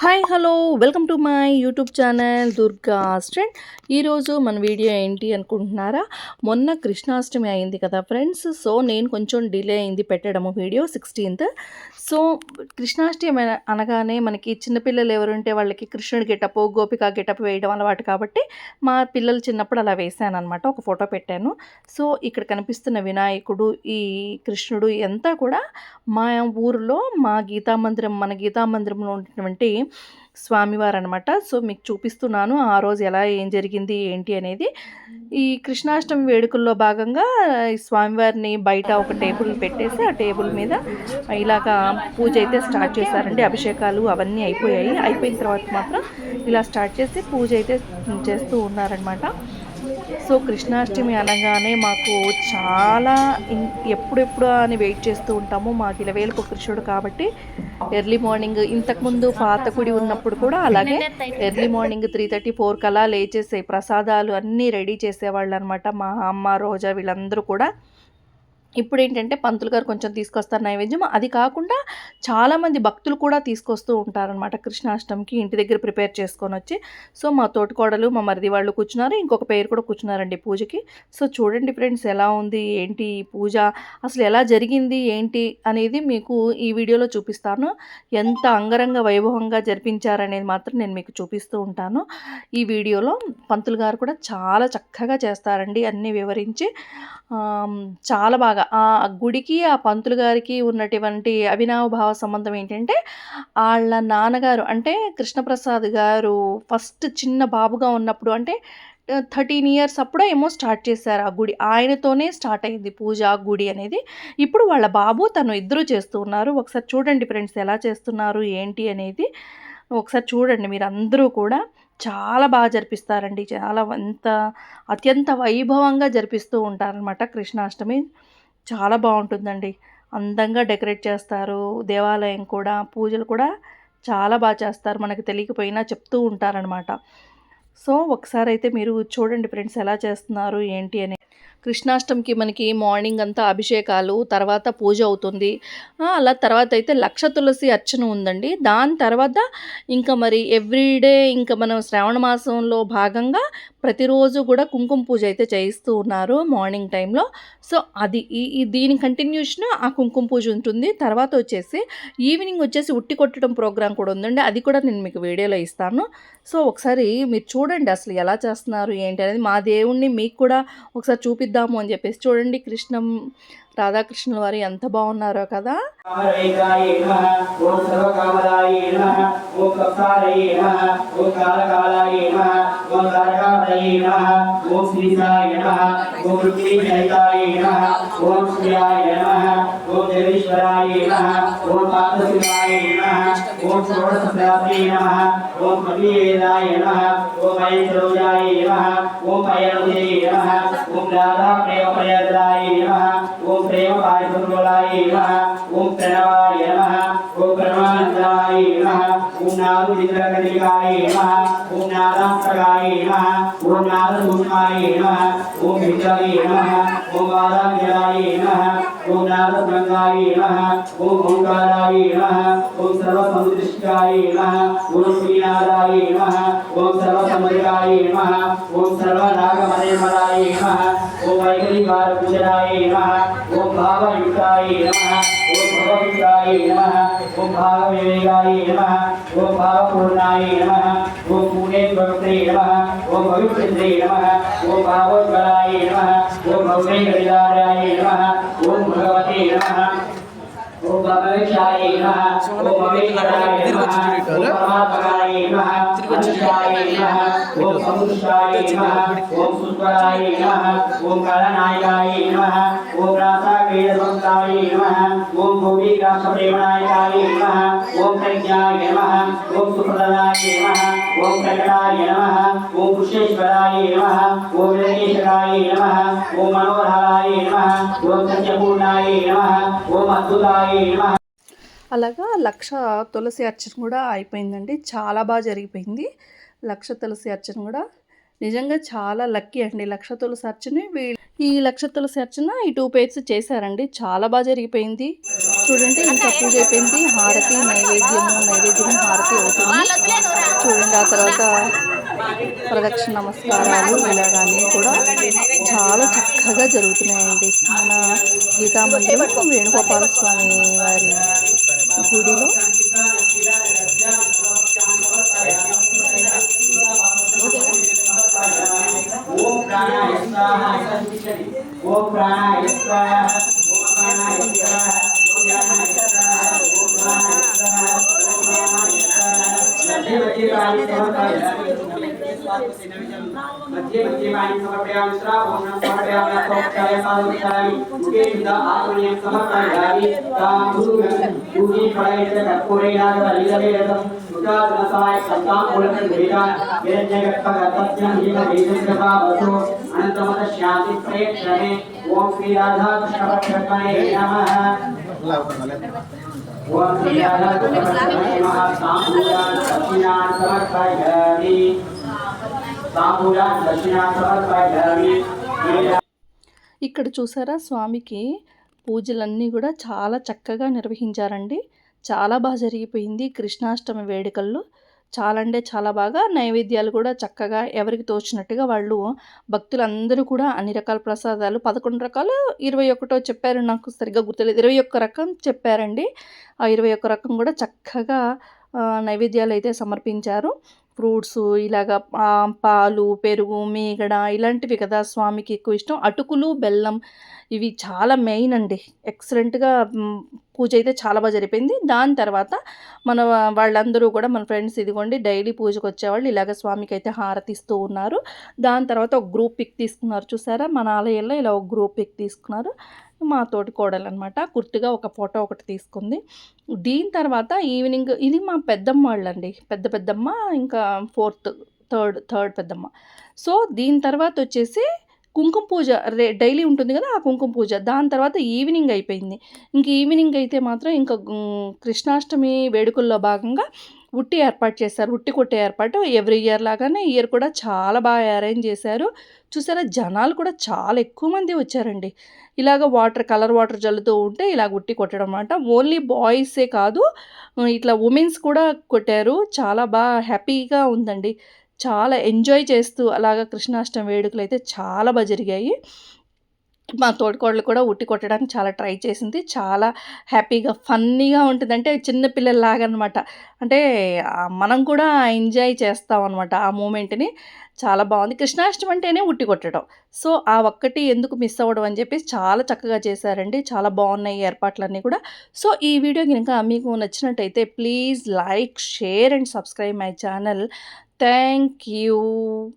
Hi hello welcome to my YouTube channel Durga స్ట్రెండ్ ఈరోజు మన video ఏంటి అనుకుంటున్నారా? మొన్న కృష్ణాష్టమి అయింది కదా ఫ్రెండ్స్ సో నేను కొంచెం డిలే అయింది పెట్టడము వీడియో సిక్స్టీన్త్ సో కృష్ణాష్టమి అనగానే మనకి చిన్నపిల్లలు ఎవరుంటే వాళ్ళకి కృష్ణుడి గెటప్ గోపిక గెటప్ వేయడం అలవాటు కాబట్టి మా పిల్లలు చిన్నప్పుడు అలా వేసాను అనమాట ఒక ఫోటో పెట్టాను. సో ఇక్కడ కనిపిస్తున్న వినాయకుడు ఈ కృష్ణుడు ఎంత కూడా మా ఊరిలో మా గీతా మందిరం మన గీతా మందిరంలో ఉన్నటువంటి స్వామివారు అనమాట సో మీకు చూపిస్తున్నాను ఆ రోజు ఎలా ఏం జరిగింది ఏంటి అనేది. ఈ కృష్ణాష్టమి వేడుకల్లో భాగంగా ఈ స్వామివారిని బయట ఒక టేబుల్ పెట్టేసి ఆ టేబుల్ మీద ఇలాగా పూజ అయితే స్టార్ట్ చేశారండి. అభిషేకాలు అవన్నీ అయిపోయాయి. అయిపోయిన తర్వాత మాత్రం ఇలా స్టార్ట్ చేసి పూజ అయితే చేస్తూ ఉన్నారనమాట. సో కృష్ణాష్టమి అనగానే మాకు చాలా ఎప్పుడెప్పుడు అని వెయిట్ చేస్తూ ఉంటాము. మాకు ఇలవేలుపు కృష్ణుడు కాబట్టి ఎర్లీ మార్నింగ్ ఇంతకుముందు పాత గుడి ఉన్నప్పుడు కూడా అలాగే early morning three thirty four కలా లేచేసే ప్రసాదాలు అన్నీ రెడీ చేసేవాళ్ళు అనమాట మా అమ్మ రోజా వీళ్ళందరూ కూడా. ఇప్పుడు ఏంటంటే పంతులు గారు కొంచెం తీసుకొస్తారు నైవేద్యం. అది కాకుండా చాలామంది భక్తులు కూడా తీసుకొస్తూ ఉంటారనమాట కృష్ణాష్టమికి ఇంటి దగ్గర ప్రిపేర్ చేసుకొని వచ్చి సో మా తోటికోడలు మా మరిది వాళ్ళు కూర్చున్నారు. ఇంకొక పేరు కూడా కూర్చున్నారండి పూజకి. సో చూడండి ఫ్రెండ్స్ ఎలా ఉంది ఏంటి ఈ పూజ అసలు ఎలా జరిగింది ఏంటి అనేది మీకు ఈ వీడియోలో చూపిస్తాను. ఎంత అంగరంగ వైభవంగా జరిపించారనేది మాత్రం నేను మీకు చూపిస్తూ ఉంటాను. ఈ వీడియోలో పంతులు గారు కూడా చాలా చక్కగా చేస్తారండి అన్నీ వివరించి. చాలా బాగా ఆ గుడికి ఆ పంతులు గారికి ఉన్నటువంటి అవినావ భావ సంబంధం ఏంటంటే వాళ్ళ నాన్నగారు అంటే కృష్ణప్రసాద్ గారు ఫస్ట్ చిన్న బాబుగా ఉన్నప్పుడు అంటే థర్టీన్ ఇయర్స్ అప్పుడే ఏమో స్టార్ట్ చేశారు ఆ గుడి. ఆయనతోనే స్టార్ట్ అయింది పూజ ఆ గుడి అనేది. ఇప్పుడు వాళ్ళ బాబు తను ఇద్దరు చేస్తూ ఉన్నారు. ఒకసారి చూడండి ఫ్రెండ్స్ ఎలా చేస్తున్నారు ఏంటి అనేది. ఒకసారి చూడండి మీరు అందరూ కూడా. చాలా బాగా జరిపిస్తారండి. చాలా అంత అత్యంత వైభవంగా జరిపిస్తూ ఉంటారనమాట కృష్ణాష్టమి. చాలా బాగుంటుందండి. అందంగా డెకరేట్ చేస్తారు. దేవాలయం కూడా పూజలు కూడా చాలా బాగా చేస్తారు. మనకు తెలియకపోయినా చెప్తూ ఉంటారనమాట సో ఒకసారి అయితే మీరు చూడండి ఫ్రెండ్స్ ఎలా చేస్తున్నారు ఏంటి అని. కృష్ణాష్టమికి మనకి మార్నింగ్ అంతా అభిషేకాలు తర్వాత పూజ అవుతుంది. అలా తర్వాత అయితే లక్ష తులసి అర్చన ఉందండి. దాని తర్వాత ఇంకా మరి ఎవ్రీడే ఇంకా మనం శ్రావణ మాసంలో భాగంగా ప్రతిరోజు కూడా కుంకుమ పూజ అయితే చేయిస్తూ ఉన్నారు మార్నింగ్ టైంలో. సో అది ఈ దీని కంటిన్యూషన్ ఆ కుంకుమ పూజ ఉంటుంది. తర్వాత వచ్చేసి ఈవినింగ్ వచ్చేసి ఉట్టి కొట్టడం ప్రోగ్రాం కూడా ఉందండి. అది కూడా నేను మీకు వీడియోలో ఇస్తాను. సో ఒకసారి మీరు చూడండి అసలు ఎలా చేస్తున్నారు ఏంటి అనేది. మా దేవుణ్ణి మీకు కూడా ఒకసారి చూపిద్దాము అని చెప్పేసి చూడండి. కృష్ణం రాధాకృష్ణుల వారు ఎంత బాగున్నారో కదా. ఓ ఓం కప్పారయ నమః ఓం కాలకాలాయ నమః ఓం నమః ఓం శ్రీయాయ నమః ఓం జగదీశ్వరాయ నమః ఓం పాదశివాయ నమః ఓం షోడశప్రాప్తే నమః ఓం కపివేదాయ నమః ఓం మహేశ్వరోజాయ నమః ఓం పయనుదే నమః ఓం రాధా ప్రేమ ప్రయత్నాయ నమః ఓం ప్రేమ పారిపుత్రులాయ నమః ఓం ప్రణవాయ నమః ఓం ప్రణవానందాయ నమః ఓం నాదు విగ్రహకలికాయ నమః ఓం నాదాంతకాయ నమః ఓం నాదసూక్ష్మాయ నమః ఓం విద్యాయ నమః ఓం వాదాంజలాయ నమః ఓం నాదభంగాయ నమః ఓం ఓంకారాయ నమః ఓం సర్వసముద్రిష్టాయ నమః ఓం శ్రీనాథాయ నమః ఓం సర్వసముద్రాయ నమః ఓం సర్వనాగమదేవరాయ నమః ఓం వైఖరికారకుశరాయ నమః ఓం భావయుక్తాయ నమః ఓం భగవయుక్తాయ నమః ఓం భావవివేకాయ నమః ఓం భావపూర్ణాయ నమః ఓం పూర్ణేశ్వరుడే నమః ఓం భవిష్యత్రే నమః ఓం భావోజ్వలాయ నమః ఓం భవ్యేకరిదారాయ నమః ఓం భగవతే నమః ఓం భగవేశాయ నమః ఓం భవేశ్వరాయ నమః ఓం పరమాత్మకాయ నమః తిరువచ్చాయ నమః ఓం సముద్రాయ నమః ఓం సుస్వరాయ నమః ఓం కళనాయకాయ నమః ఓం రాసావేదవంతాయ నమః ఓం భూమికాశప్రేమనాయకాయ నమః ఓం ప్రజ్ఞాయ నమః ఓం సుప్రదాయ నమః ఓం ప్రకటాయ నమః ఓం పుష్యేశ్వరాయ నమః ఓం అలాగా లక్ష తులసి అర్చన కూడా అయిపోయిందండి. చాలా బాగా జరిగిపోయింది. లక్ష తులసి అర్చన కూడా నిజంగా చాలా లక్కీ అండి. లక్ష తులసి అర్చన ఈ లక్ష తులసి అర్చన ఈ టూ పేర్స్ చేశారండి. చాలా బాగా జరిగిపోయింది. చూడండి ఇంకా పూజ అయిపోయింది. హారతి నైవేద్యము నైవేద్యము హారతి అవుతుంది. చూడండి ఆ తర్వాత ప్రదక్షిణ నమస్కారాలు ఇలాగానే కూడా చాలా చక్కగా జరుగుతున్నాయండి. మన గీతామందిరం వేణుగోపాల స్వామి వారి గుడిలో. ఓం ప్రాణాయ స్వాహ ఓం ప్రాణాయ స్వాహ ఓం ప్రాణాయ స్వాహ ఓం ప్రాణాయ స్వాహ ఓం ప్రాణాయ స్వాహ ఓం ప్రాణాయ స్వాహ. मध्ये मध्ये वाणी समर्पयामि श्रावणं समर्पयामि स्वच्छाय पादमिच्छामि मुखे विदा आत्मने समर्पयामि तां गुरुं गुरुं पडयेत कर्पूरेणाद बलिलेरतं मुखादनसाय सन्तां मूलकं भेदा वेदजगत्पगतस्य नीम वेदस्कपा वसो अनन्तमत शान्ति प्रयत्ने ओम श्री राधा कृष्ण पक्षपाये नमः। ओम श्री राधा कृष्ण पक्षपाये नमः। साम्भुजान सचिनान समर्पयामि ఇక్కడ చూసారా స్వామికి పూజలన్నీ కూడా చాలా చక్కగా నిర్వహించారండి. చాలా బాగా జరిగిపోయింది కృష్ణాష్టమి వేడుకల్లో. చాలా అంటే చాలా బాగా నైవేద్యాలు కూడా చక్కగా ఎవరికి తోచినట్టుగా వాళ్ళు భక్తులందరూ కూడా అన్ని రకాల ప్రసాదాలు పదకొండు రకాలు ఇరవై ఒకటో చెప్పారు నాకు సరిగ్గా గుర్తులేదు. ఇరవై ఒక్క రకం చెప్పారండి. ఆ ఇరవై ఒక్క రకం కూడా చక్కగా నైవేద్యాలు అయితే సమర్పించారు. ఫ్రూట్స్ ఇలాగా పాలు పెరుగు మీగడ ఇలాంటివి కదా స్వామికి ఎక్కువ ఇష్టం. అటుకులు బెల్లం ఇవి చాలా మెయిన్ అండి. ఎక్సలెంట్గా పూజ అయితే చాలా బాగా జరిపోయింది దాని తర్వాత మన వాళ్ళందరూ కూడా మన ఫ్రెండ్స్ ఇదిగోండి డైలీ పూజకు వచ్చేవాళ్ళు. ఇలాగ స్వామికి అయితే హారతి ఇస్తూ ఉన్నారు. దాని తర్వాత ఒక గ్రూప్ పిక్ తీసుకున్నారు చూసారా? మన ఆలయంలో ఇలా ఒక గ్రూప్ పిక్ తీసుకున్నారు. మా తోటి కోడలు అనమాట కుర్తిగా ఒక ఫోటో ఒకటి తీసుకుంది. దీని తర్వాత ఈవినింగ్ ఇది మా పెద్దమ్మ వాళ్ళండి. పెద్ద పెద్దమ్మ ఇంకా ఫోర్త్ థర్డ్ థర్డ్ పెద్దమ్మ. సో దీని తర్వాత వచ్చేసి కుంకుమ పూజ రే డైలీ ఉంటుంది కదా ఆ కుంకుమ పూజ దాని తర్వాత ఈవినింగ్ అయిపోయింది. ఇంక ఈవినింగ్ అయితే మాత్రం ఇంకా కృష్ణాష్టమి వేడుకల్లో భాగంగా ఉట్టి ఏర్పాటు చేశారు. ఉట్టి కొట్టే ఏర్పాటు ఎవ్రీ ఇయర్ లాగానే ఇయర్ కూడా చాలా బాగా అరేంజ్ చేశారు. చూసారా జనాలు కూడా చాలా ఎక్కువ మంది వచ్చారండి. ఇలాగ వాటర్ కలర్ వాటర్ జల్లుతూ ఉంటే ఇలాగ ఉట్టి కొట్టడం అనమాట ఓన్లీ బాయ్సే కాదు ఇట్లా ఉమెన్స్ కూడా కొట్టారు. చాలా బాగా హ్యాపీగా ఉందండి. చాలా ఎంజాయ్ చేస్తూ అలాగా కృష్ణాష్టమి వేడుకలు అయితే చాలా బాగా జరిగాయి. మా తోడుకోడలు కూడా ఉట్టి కొట్టడానికి చాలా ట్రై చేసింది. చాలా హ్యాపీగా ఫన్నీగా ఉంటుంది. అంటే చిన్న అనమాట అంటే మనం కూడా ఎంజాయ్ చేస్తాం అనమాట ఆ మూమెంట్ని. చాలా బాగుంది. కృష్ణాష్టమి అంటేనే ఉట్టి కొట్టడం. సో ఆ ఒక్కటి ఎందుకు మిస్ అవ్వడం అని చెప్పేసి చాలా చక్కగా చేశారండి. చాలా బాగున్నాయి ఏర్పాట్లన్నీ కూడా. సో ఈ వీడియో కనుక మీకు నచ్చినట్టయితే please like share and subscribe my channel. Thank you.